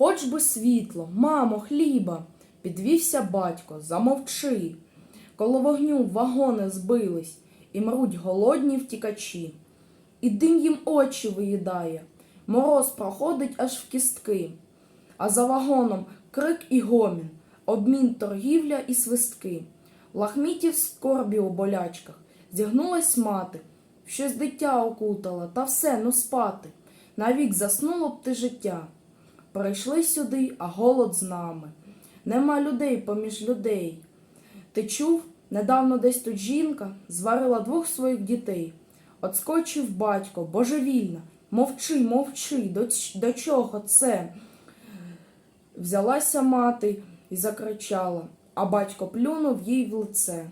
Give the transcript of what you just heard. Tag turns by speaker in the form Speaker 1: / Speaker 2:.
Speaker 1: Хоч би світло, мамо, хліба, підвівся батько, замовчи. Коло вогню вагони збились, і мруть голодні втікачі. І дим їм очі виїдає, мороз проходить аж в кістки, а за вагоном крик і гомін, обмін торгівля і свистки. Лахмітів скорбі у болячках, зігнулась мати, щось дитя окутала, та все, ну спати. Навік заснуло б ти життя. Прийшли сюди, а голод з нами. Нема людей поміж людей. Ти чув, недавно десь тут жінка зварила двох своїх дітей. Отскочив батько, божевільна, мовчи, мовчи, до, до чого це? Взялася мати і закричала, а батько плюнув їй в лице.